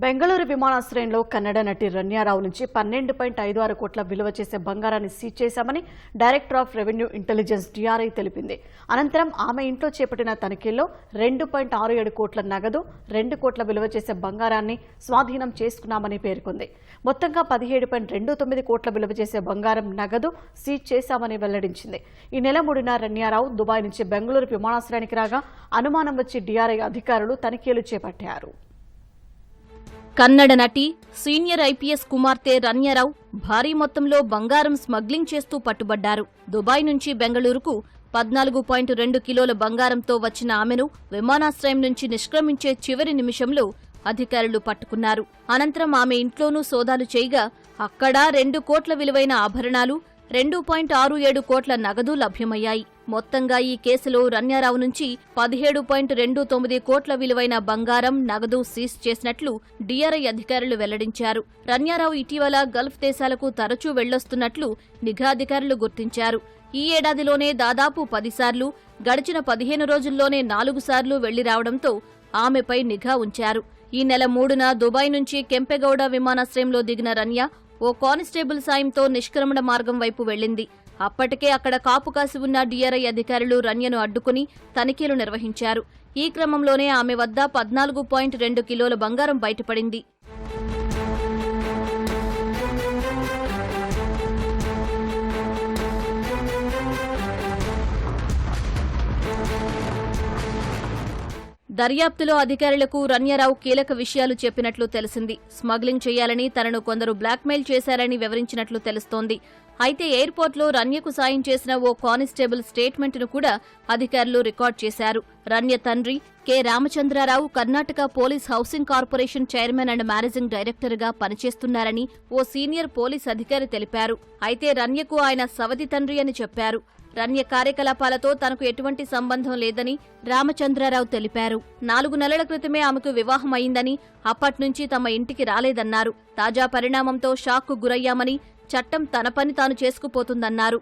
బెంగళూరు విమానాశ్రయంలో కన్నడ నటి రన్యారావు నుంచి పన్నెండు పాయింట్ ఐదు ఆరు కోట్ల విలువ చేసే బంగారాన్ని సీజ్ చేశామని director of revenue intelligence DRI తెలిపింది. అనంతరం ఆమె ఇంట్లో చేపట్టిన తనిఖీల్లో రెండు పాయింట్ ఆరు ఏడు కోట్ల నగదు రెండు కోట్ల విలువ చేసే బంగారాన్ని స్వాధీనం చేసుకున్నామని పేర్కొంది. మొత్తంగా పదిహేడు పాయింట్ రెండు తొమ్మిది కోట్ల విలువ చేసే బంగారం నగదు సీజ్ చేశామని వెల్లడించింది. ఈ నెల మూడున రన్యారావు దుబాయ్ నుంచి బెంగళూరు విమానాశ్రయానికి రాగా అనుమానం వచ్చి డిఆర్ఐ అధికారులు తనిఖీలు చేపట్టారు. కన్నడ నటి సీనియర్ ఐపీఎస్ కుమార్తె రన్యారావు భారీ మొత్తంలో బంగారం స్మగ్లింగ్ చేస్తూ పట్టుబడ్డారు. దుబాయ్ నుంచి బెంగళూరుకు పద్నాలుగు పాయింట్ రెండు కిలోల బంగారంతో వచ్చిన ఆమెను విమానాశ్రయం నుంచి నిష్క్రమించే చివరి నిమిషంలో అధికారులు పట్టుకున్నారు. అనంతరం ఆమె ఇంట్లోనూ సోదాలు చేయగా అక్కడా రెండు కోట్ల విలువైన ఆభరణాలు రెండు పాయింట్ ఆరు ఏడు కోట్ల నగదు లభ్యమయ్యాయి. మొత్తంగా ఈ కేసులో రన్యారావు నుంచి పదిహేడు పాయింట్ రెండు తొమ్మిది కోట్ల విలువైన బంగారం నగదు సీజ్ చేసినట్లు డిఆర్ఐ అధికారులు వెల్లడించారు. రన్యారావు ఇటీవల గల్ఫ్ దేశాలకు తరచూ వెళ్ళొస్తున్నట్లు నిఘా అధికారులు గుర్తించారు. ఈ ఏడాదిలోనే దాదాపు పదిసార్లు గడిచిన పదిహేను రోజుల్లోనే నాలుగు సార్లు వెళ్ళి రావడంతో ఆమెపై నిఘా ఉంచారు. ఈ నెల మూడున దుబాయ్ నుంచి కెంపెగౌడ విమానాశ్రయంలో దిగిన రన్య ఓ కానిస్టేబుల్ సాయంతో నిష్క్రమణ మార్గం వైపు వెళ్ళింది అప్పటికే అక్కడ కాపు కాసి ఉన్న డిఆర్ఐ అధికారులు రన్యను అడ్డుకుని తనిఖీలు నిర్వహించారు. ఈ క్రమంలోనే ఆమె వద్ద పద్నాలుగు పాయింట్ రెండు కిలోల బంగారం బయటపడింది. దర్యాప్తులో అధికారులకు రన్యారావు కీలక విషయాలు చెప్పినట్లు తెలిసింది. స్మగ్లింగ్ చేయాలని తనను కొందరు బ్లాక్మెయిల్ చేశారని వివరించినట్లు తెలుస్తోంది. అయితే ఎయిర్పోర్ట్లో రన్యకు సాయం చేసిన ఓ కానిస్టేబుల్ స్టేట్మెంట్ను కూడా అధికారులు రికార్డ్ చేశారు. రన్య తండ్రి K. Ramachandra Rao Karnataka police housing corporation chairman and managing డైరెక్టర్గా పనిచేస్తున్నారని ఓ సీనియర్ పోలీస్ అధికారి తెలిపారు. అయితే రన్యకు ఆయన సవతి తండ్రి అని చెప్పారు. రన్య కార్యకలాపాలతో తనకు ఎటువంటి సంబంధం లేదని రామచంద్రారావు తెలిపారు. నాలుగు నెలల క్రితమే ఆమెకు వివాహం అయిందని అప్పట్నుంచి తమ ఇంటికి రాలేదన్నారు. తాజా పరిణామంతో షాక్కు గురయ్యామని చట్టం తన పని తాను చేసుకుపోతుందన్నారు.